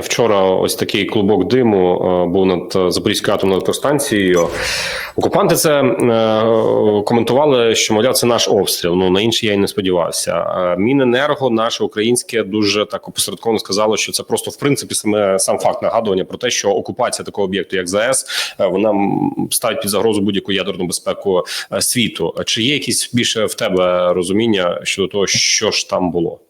Вчора ось такий клубок диму е, був над Запорізькою атомною електростанцією. Окупанти це е, коментували, що мовляв, це наш обстріл. Ну на інше я й не сподівався. Е, Міненерго, наше українське, дуже так опосередковано сказало, що це просто в принципі саме сам факт нагадування про те, що окупація такого об'єкту, як ЗАЕС, вона ставить під загрозу будь-яку ядерну безпеку світу. Чи є якісь більше в тебе розуміння щодо того, що ж там було?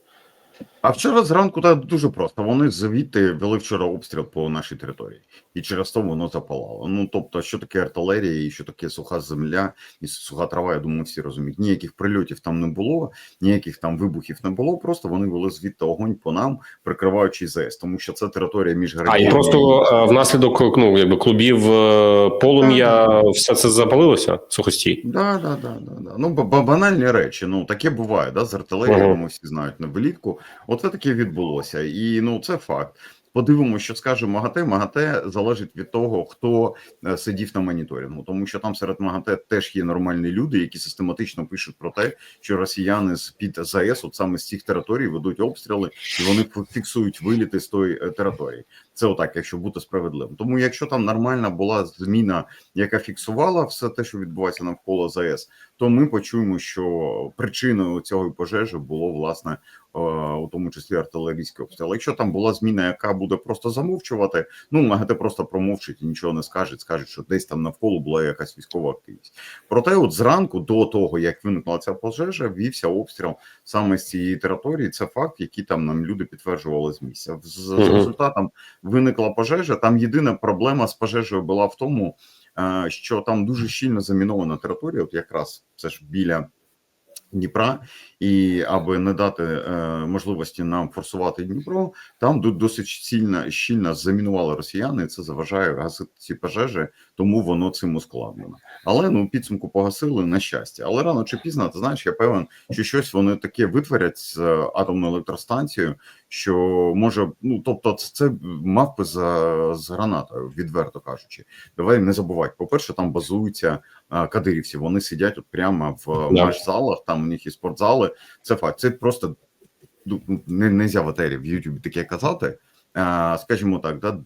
А вчора зранку так дуже просто. Вони звідти вели вчора обстріл по нашій території, і через то воно запалало. Ну тобто, що таке артилерія, і що таке суха земля і суха трава, я думаю, всі розуміють. Ніяких прильотів там не було, ніяких там вибухів не було. Просто вони вели звідти огонь по нам, прикриваючи ЗС, тому що це територія між А і просто е, внаслідок ну якби клубів е, полум'я все це запалилося сухостій. Да, да, да, да, да. Ну, ба- ба- банальні речі. Ну таке буває, да, з артилерією, Ага. ми всі знають на влітку. Оце таке відбулося. І ну це факт. Подивимося, що скаже МАГАТЕ. МАГАТЕ залежить від того, хто е, сидів на моніторингу, тому що там серед МАГАТЕ теж є нормальні люди, які систематично пишуть про те, що росіяни з під ЗАЕС, от саме з цих територій, ведуть обстріли, і вони фі- фіксують виліти з тої е, території. Це отак, якщо бути справедливим. Тому якщо там нормальна була зміна, яка фіксувала все те, що відбувається навколо ЗАЕС, то ми почуємо, що причиною цього пожежі було власне у тому числі артилерійський обстріл. Якщо там була зміна, яка буде просто замовчувати, ну МАГАТЕ просто промовчить і нічого не скаже, скаже, що десь там навколо була якась військова активність. Проте, от зранку, до того як виникла ця пожежа, вівся обстріл саме з цієї території. Це факт, який там нам люди підтверджували з місця. З, з результатом виникла пожежа. Там єдина проблема з пожежею була в тому, е, що там дуже щільно замінована територія, от якраз це ж біля. Дніпра, і аби не дати е, можливості нам форсувати Дніпро, там досить сильно щільно замінували росіяни. і Це заважає гасити ці пожежі, тому воно цим ускладнено. Але ну підсумку погасили на щастя. Але рано чи пізно, ти знаєш, я певен, що щось вони таке витворять з е, атомною електростанцією, що може, ну тобто, це, мавпи за з гранатою, відверто кажучи. Давай не забувати. По перше, там базуються а, кадирівці. Вони сидять от прямо в Да. матч-залах, там у них і спортзали. Це факт. Це просто ну, не нельзя в етері в Ютубі таке казати. А, скажімо так, да,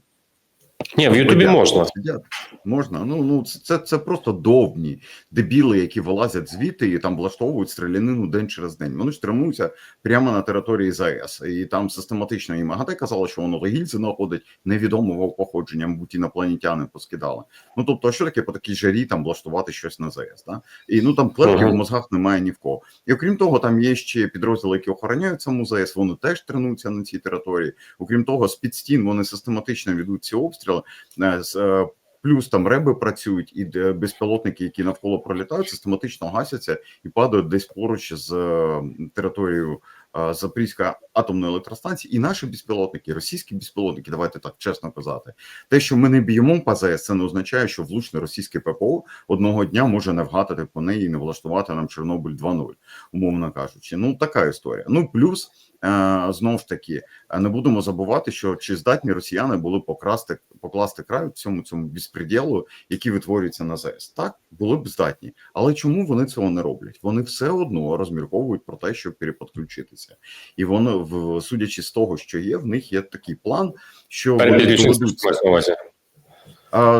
Ні, в Ютубі можна. Сидять. Можна. Ну ну це, це, просто довбні дебіли, які вилазять звідти і там влаштовують стрілянину день через день. Вони ж тренуються прямо на території ЗАЕС. І там систематично і МАГАТЕ казало, що воно до гільзи знаходить невідомого походження, мабуть, інопланетяни поскидали. Ну тобто, а що таке по такій жарі там влаштувати щось на ЗАЕС? Да? І ну там клепки Ага. в мозгах немає ні в кого. І окрім того, там є ще підрозділи, які охороняють саму ЗАЕС. Вони теж тренуються на цій території. Окрім того, з під стін вони систематично ведуть ці обстріли. Е, з, е, Плюс там реби працюють, і безпілотники, які навколо пролітають, систематично гасяться і падають десь поруч з е, територією е, Запорізької атомної електростанції. І наші безпілотники, російські безпілотники, давайте так чесно казати, те, що ми не б'ємо по це не означає, що влучне російське ППО одного дня може не вгатити по неї і не влаштувати нам Чорнобиль 2.0, умовно кажучи. Ну така історія. Ну плюс. Е, Знов ж таки, е, не будемо забувати, що чи здатні росіяни були покрасти покласти край цьому цьому безпреділу, який витворюється на ЗАЕС. Так були б здатні, але чому вони цього не роблять? Вони все одно розмірковують про те, щоб переподключитися, і вони, в судячи з того, що є, в них є такий план, що вони доведуть мається на увазі. а,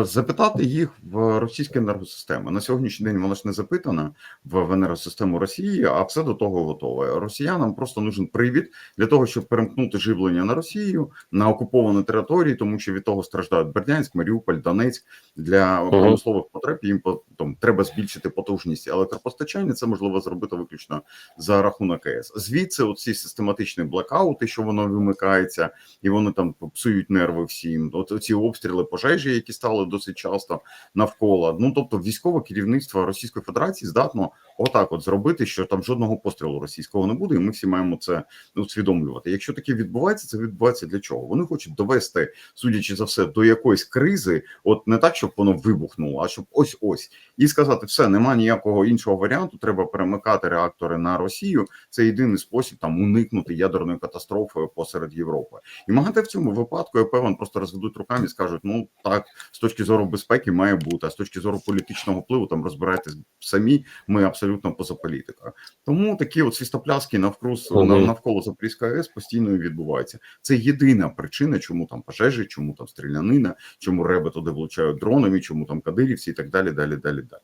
запитати їх в російські енергосистеми На сьогоднішній день вона ж не запитана в енергосистему Росії, а все до того готове. Росіянам просто нужен привід для того, щоб перемкнути живлення на Росію на окуповані території, тому що від того страждають Бердянськ, Маріуполь, Донецьк для промислових потреб. Їм там треба збільшити потужність електропостачання. Це можливо зробити виключно за рахунок ЕС. Звідси, оці систематичні блекаути, що воно вимикається, і вони там псують нерви всім. От ці обстріли пожежі, які стали досить часто навколо. Ну тобто, військове керівництво Російської Федерації здатно отак, от зробити, що там жодного пострілу російського не буде, і ми всі маємо це усвідомлювати. Якщо таке відбувається, це відбувається для чого? Вони хочуть довести, судячи за все, до якоїсь кризи, от не так, щоб воно вибухнуло, а щоб ось ось і сказати, все, нема ніякого іншого варіанту. Треба перемикати реактори на Росію. Це єдиний спосіб там уникнути ядерної катастрофи посеред Європи. І МАГАТЕ в цьому випадку я певен просто розведуть руками і скажуть: ну так, з точки зору безпеки має бути, а з точки зору політичного впливу там розбирайтесь самі. Ми абсолютно абсолютно поза політика. Тому такі от свістопляски навкруз Мгм. нав- навколо Запорізької АЕС постійно відбуваються. Це єдина причина, чому там пожежі, чому там стрілянина, чому реби туди влучають дронами, чому там кадирівці і так далі, далі, далі, далі.